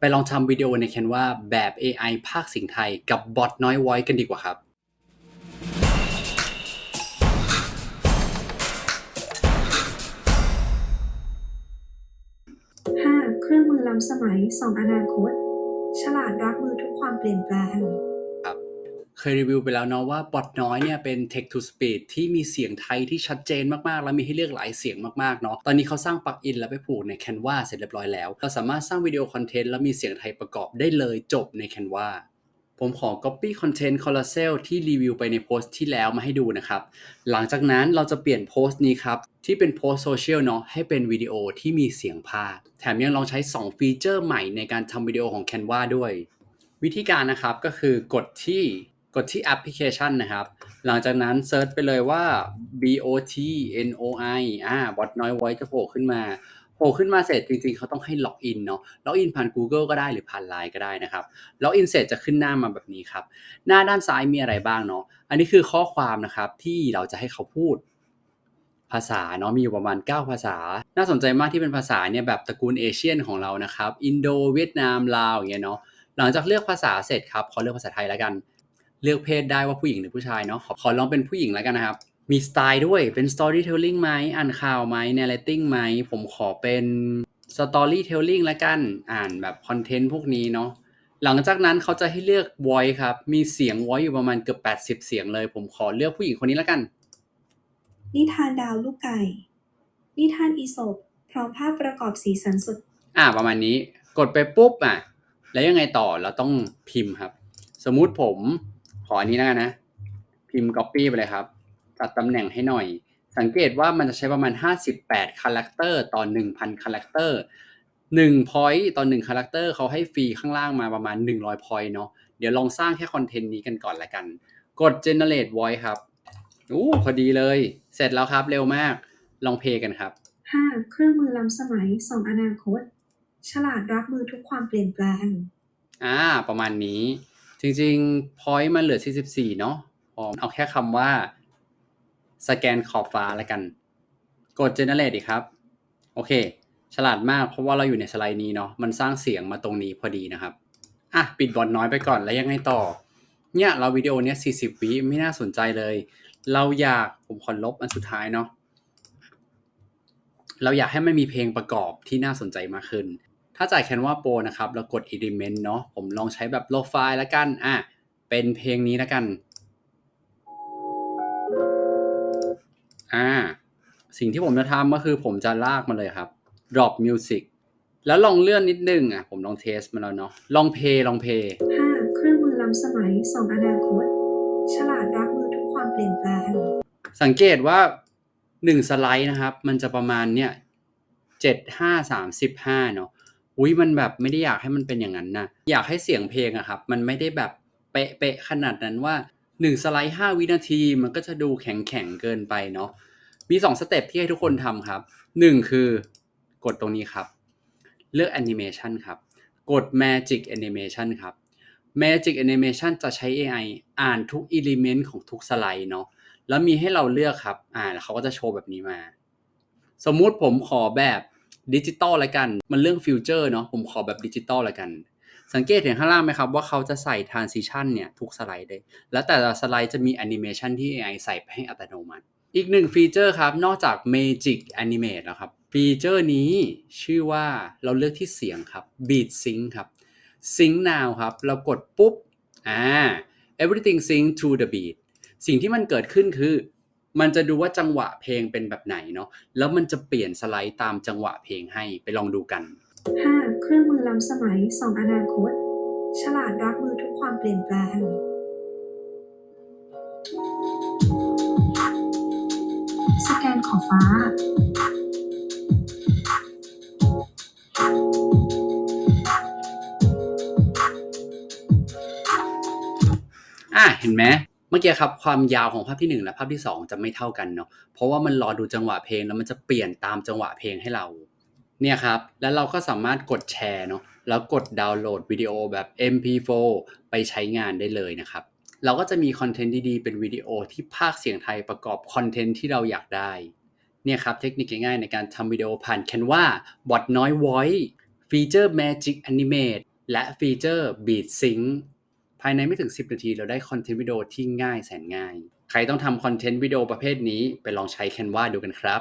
ไปลองทำวิดีโอในแคนวาแบบ AI ภาคสิงไทยกับบอทน้อยไว้กันดีกว่าครับ 5. เครื่องมือล้ำสมัยสองอนาคต ฉลาดรับมือทุกความเปลี่ยนแปลง เคยรีวิวไปแล้วเนาะว่าบอทน้อยเนี่ยเป็น Text to Speech ที่มีเสียงไทยที่ชัดเจนมากๆ และมีให้เลือกหลายเสียงมากๆเนาะตอนนี้เขาสร้างปลั๊กอินแล้วไปผูกใน Canva เสร็จเรียบร้อยแล้ว เราสามารถสร้างวิดีโอคอนเทนต์แล้วมีเสียงไทยประกอบได้เลยจบใน Canva ผมขอ Copy Content Carousel ที่รีวิวไปในโพสต์ที่แล้วมาให้ดูนะครับ หลังจากนั้นเราจะเปลี่ยนโพสต์นี้ครับ ที่เป็นโพสโซเชียลเนาะให้เป็นวิดีโอที่มีเสียงพากย์แถมยังลองใช้ 2 ฟีเจอร์ใหม่ในการทำวิดีโอของ Canva ด้วย วิธีการนะครับก็คือกดที่ กดที่แอปพลิเคชันนะครับ หลังจากนั้นเซิร์ชไปเลยว่า bot noi อ่า bot noi voice จะโผล่ขึ้นมาโผล่ขึ้นมาเสร็จจริงๆ เขาต้องให้ล็อกอินเนาะล็อกอินผ่าน Google ก็ได้หรือผ่าน Line ก็ได้นะครับล็อกอินเสร็จจะขึ้นหน้ามาแบบนี้ครับ หน้าด้านซ้ายมีอะไรบ้างเนาะอันนี้คือข้อความนะครับที่เราจะให้เขาพูดภาษาเนาะมีอยู่ประมาณ 9 ภาษา น่าสนใจมากที่เป็นภาษาเนี่ยแบบตระกูลเอเชียนของเรานะครับอินโดเวียดนามลาวอย่างเงี้ยเนาะหลังจากเลือกภาษาเสร็จครับขอเลือกภาษาไทยแล้วกัน เลือกเพศได้ว่าผู้หญิงหรือผู้ชายเนาะขอขอลองเป็นผู้หญิงแล้วกันนะครับ มีสไตล์ด้วยเป็น storytelling ไหมอ่านข่าวไหม narrating ไหม ผมขอเป็น storytelling แล้วกันอ่านแบบคอนเทนต์พวกนี้เนาะหลังจากนั้นเขาจะให้เลือก voice ครับ มีเสียง voice อยู่ประมาณเกือบ80 เสียงเลย ผมขอเลือกผู้หญิงคนนี้แล้วกัน นิทานดาวลูกไก่ นิทานอีสปพร้อมภาพประกอบสีสันสด อ่าประมาณนี้ กดไปปุ๊บอะ แล้วยังไงต่อเราต้องพิมพ์ครับ สมมุติผม ขออันนี้แล้วกันนะ พิมพ์ copy ไปเลยครับตัดตำแหน่งให้หน่อย สังเกตว่ามันจะใช้ประมาณ 58คาแรคเตอร์ต่อ 1,000คาแรคเตอร์1 point ต่อ1คาแรคเตอร์เขาให้ฟรีข้างล่างมาประมาณ 100 point เนาะเดี๋ยวลองสร้างแค่คอนเทนต์นี้กันก่อนละกัน กด generate voice ครับอู้พอดีเลย เสร็จแล้วครับเร็วมากลองเพลย์กันครับ 5. เครื่องมือล้ำสมัยส่องอนาคต ฉลาดรับมือทุกความเปลี่ยนแปลง อ่า ประมาณนี้ จริงๆ point มันเหลือ 44 เนาะผมเอาแค่คำว่า สแกนขอบฟ้าแล้วกัน กด generate อีครับ โอเค ฉลาดมากเพราะว่าเราอยู่ในสไลด์นี้เนาะมันสร้างเสียงมาตรงนี้พอดีนะครับ อะ ปิดบอลน้อยไปก่อนแล้วยังไงต่อ เนี่ยเราวิดีโอเนี้ย 40 วิไม่น่าสนใจเลย เราอยากผมขอลบอันสุดท้ายเนาะเราอยากให้มันมีเพลงประกอบที่น่าสนใจมากขึ้น ถ้าจ่าย Canva Pro นะครับเรากด Element เนาะผมลองใช้แบบ Low Fi แล้วกันอะเป็นเพลงนี้แล้วกันอ่าสิ่งที่ผมจะทำก็คือผมจะลากมาเลยครับ drop music แล้วลองเลื่อนนิดนึงอะผมลองเทสมาแล้วเนาะลองเพลลองเพล 5. เครื่องมือล้ำสมัยส่องอนาคต ฉลาดรับมือทุกความเปลี่ยนแปลง สังเกตว่าหนึ่งสไลด์นะครับ มันจะประมาณเนี่ยเจ็ดห้าสามสิบห้าเนาะ อุ้ยมันแบบไม่ได้อยากให้มันเป็นอย่างนั้นนะอยากให้เสียงเพลงอะครับ มันไม่ได้แบบเป๊ะๆขนาดนั้นว่าหนึ่งสไลด์ห้าวินาทีมันก็จะดูแข็งแข็งๆเกินไปเนาะมีสองสเต็ปที่ให้ทุกคนทำครับหนึ่งคือกดตรงนี้ครับ เลือก Animation ครับ กด Magic Animation ครับ Magic Animation จะใช้ AI อ่านทุก element ของทุกสไลด์เนาะแล้วมีให้เราเลือกครับ อ่าแล้วเขาก็จะโชว์แบบนี้มา สมมุติผมขอแบบ ดิจิตอลละกัน มันเรื่องฟิวเจอร์เนาะผมขอแบบดิจิตอลละกัน สังเกตเห็นข้างล่างไหมครับว่าเขาจะใส่ transition เนี่ยทุกสไลด์เลย แล้วแต่ละสไลด์จะมีแอนิเมชันที่ AI ใส่ไปให้อัตโนมัติ อีกหนึ่งฟีเจอร์ครับ นอกจาก Magic Animate แล้วครับ ฟีเจอร์นี้ชื่อว่าเราเลือกที่เสียงครับ Beat Sync ครับ Sync now ครับ เรากดปุ๊บอ่า everything sync to the beat สิ่งที่มันเกิดขึ้นคือ มันจะดูว่าจังหวะเพลงเป็นแบบไหนเนาะแล้วมันจะเปลี่ยนสไลด์ตามจังหวะเพลงให้ไปลองดูกัน 5. เครื่องมือล้ำสมัยส่องอนาคต ฉลาดรับมือทุกความเปลี่ยนแปลงสแกนขอบฟ้า อะเห็นไหม เมื่อกี้ครับความยาวของภาพที่ 1 และภาพที่ 2 จะไม่เท่ากันเนาะเพราะว่ามันรอดูจังหวะเพลงแล้วมันจะเปลี่ยนตามจังหวะเพลงให้เราเนี่ยครับแล้วเราก็สามารถกดแชร์เนาะแล้วกดดาวน์โหลดวิดีโอแบบ MP4 ไปใช้งานได้เลยนะครับเราก็จะมีคอนเทนต์ดีๆ เป็นวิดีโอที่ภาคเสียงไทยประกอบคอนเทนต์ที่เราอยากได้เนี่ยครับเทคนิคง่ายๆในการทำวิดีโอผ่าน Canva บอทน้อย Voice ฟีเจอร์ Magic Animate และฟีเจอร์ Beat Sync ภายในไม่ถึง 10 นาทีเราได้คอนเทนต์วิดีโอที่ง่ายแสนง่าย ใครต้องทำคอนเทนต์วิดีโอประเภทนี้ไปลองใช้ Canva ดูกันครับ